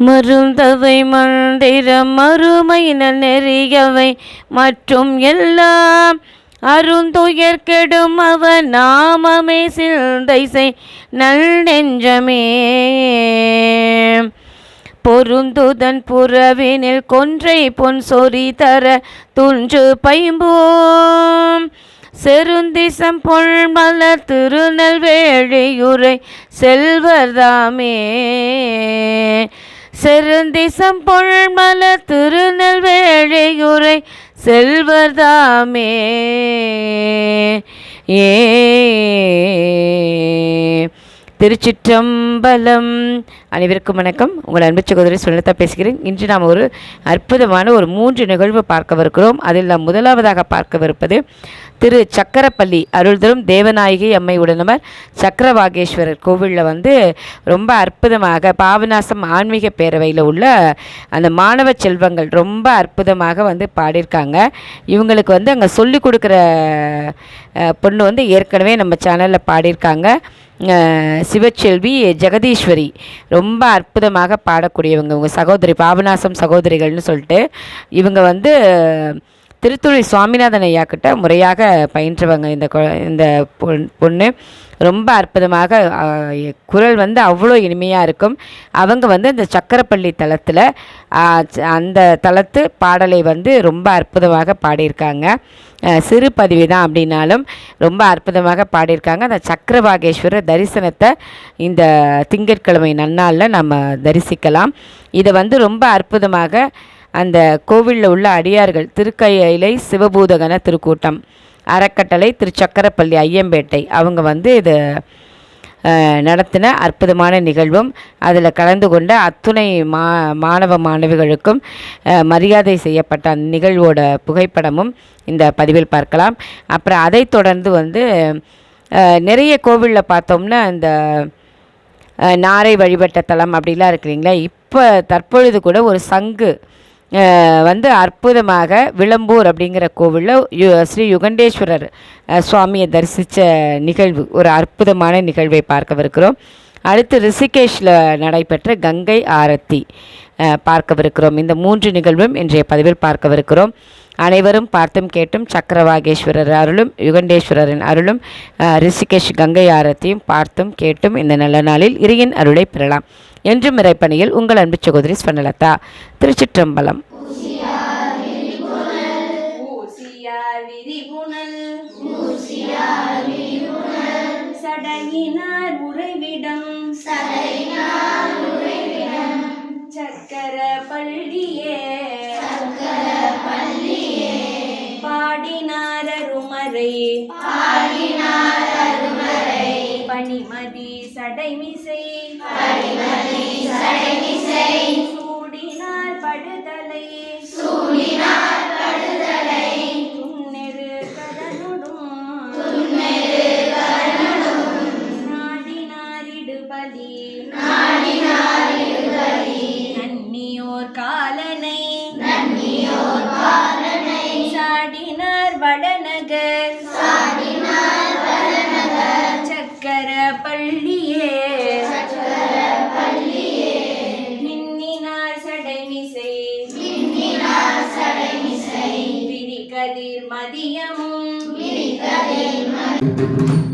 மருந்தவை மந்திரம் மறுமையின நெறியவை மற்றும் எல்லாம் அருந்துயர் கெடும் அவ நாமமே சிந்தை செய் நல் நெஞ்சமே. பொருந்துதன் புறவினில் கொன்றை பொன் சொறி தர துஞ்சு பைம்போம். செருந்திசம் பொன்மலர் திருநெல்வேழியுரை செல்வர்தாமே. செருந்திசம் பொன்மலர் திருநெல்வேலியுரை செல்வர்தாமே ஏ திருச்சிற்றம்பலம். அனைவருக்கும் வணக்கம். உங்கள் அன்பு சகோதரி சுனிதா பேசுகிறேன். இன்று நாம் ஒரு அற்புதமான ஒரு மூன்று நிகழ்வு பார்க்கவிருக்கிறோம். அதில் நாம் முதலாவதாக பார்க்கவிருப்பது திரு சக்கரப்பள்ளி அருள் தரும் தேவநாயகி அம்மை உடனவர் சக்கரவாகேஸ்வரர் கோவிலில் வந்து ரொம்ப அற்புதமாக பாபநாசம் ஆன்மீக பேரவையில் உள்ள அந்த மாணவ செல்வங்கள் ரொம்ப அற்புதமாக வந்து பாடியிருக்காங்க. இவங்களுக்கு வந்து அங்கே சொல்லிக் கொடுக்குற பொண்ணு வந்து ஏற்கனவே நம்ம சேனலில் பாடியிருக்காங்க. சிவச்செல்வி ஜெகதீஸ்வரி. ரொம்ப அற்புதமாக பாடக்கூடியவங்க உங்கள் சகோதரி பாபநாசம் சகோதரிகள்னு சொல்லிட்டு இவங்க வந்து திருத்துறை சுவாமிநாதன் ஐயா கிட்ட முறையாக பயின்றவங்க இந்த கொ- இந்த பொண் பொண்ணு. ரொம்ப அற்புதமாக குரல் வந்து அவ்வளோ இனிமையாக இருக்கும். அவங்க வந்து இந்த சக்கரப்பள்ளி தளத்தில் அந்த தளத்து பாடலை வந்து ரொம்ப அற்புதமாக பாடியிருக்காங்க. சிறு பதிவு தான் அப்படின்னாலும் ரொம்ப அற்புதமாக பாடியிருக்காங்க. அந்த சக்கரவாகேஸ்வரர் தரிசனத்தை இந்த திங்கட்கிழமை நன்னாளில் நம்ம தரிசிக்கலாம். இதை வந்து ரொம்ப அற்புதமாக அந்த கோவிலில் உள்ள அடியார்கள் திருக்கையிலை சிவபூதகன திருக்கூட்டம் அறக்கட்டளை திருச்சக்கரப்பள்ளி ஐயம்பேட்டை அவங்க வந்து இது நடத்தின அற்புதமான நிகழ்வும் அதில் கலந்து கொண்ட அத்துணை மா மாணவ மாணவிகளுக்கும் மரியாதை செய்யப்பட்ட அந்த நிகழ்வோட புகைப்படமும் இந்த பதிவில் பார்க்கலாம். அப்புறம் அதைத் தொடர்ந்து வந்து நிறைய கோவிலில் பார்த்தோம்னா இந்த நாரை வழிபட்ட தலம் அப்படிலாம் இருக்கிறீங்களா இப்போ தற்பொழுது கூட ஒரு சங்கு வந்து அற்புதமாக விளம்பூர் அப்படிங்கிற கோவிலில் யு ஸ்ரீ யுகண்டேஸ்வரர் சுவாமியை தரிசித்த நிகழ்வு ஒரு அற்புதமான நிகழ்வை பார்க்கவிருக்கிறோம். அடுத்து ரிஷிகேஷில் நடைபெற்ற கங்கை ஆரத்தி பார்க்கவிருக்கிறோம். இந்த மூன்று நிகழ்வும் இன்றைய பதிவில் பார்க்கவிருக்கிறோம். அனைவரும் பார்த்தும் கேட்டும் சக்கரவாகேஸ்வரர் அருளும் யுகண்டேஸ்வரரின் அருளும் ரிஷிகேஷ் கங்கை ஆரத்தியும் பார்த்தும் கேட்டும். இந்த நல்ல நாளில் இறையின் அருளை பெறலாம். என்றும் இறைப்பணியில் உங்கள் அன்பு சகோதரி ஸ்வர்ணலதா. திருச்சிற்றம்பலம். ஊசியார் விரிபுணல் சடையினார் உறைவிடம். சக்கர பள்ளியே. பாடினார் அருமறை. சடைமிசை. சூடினார் படுதலை. துண்ணெரு Thank you.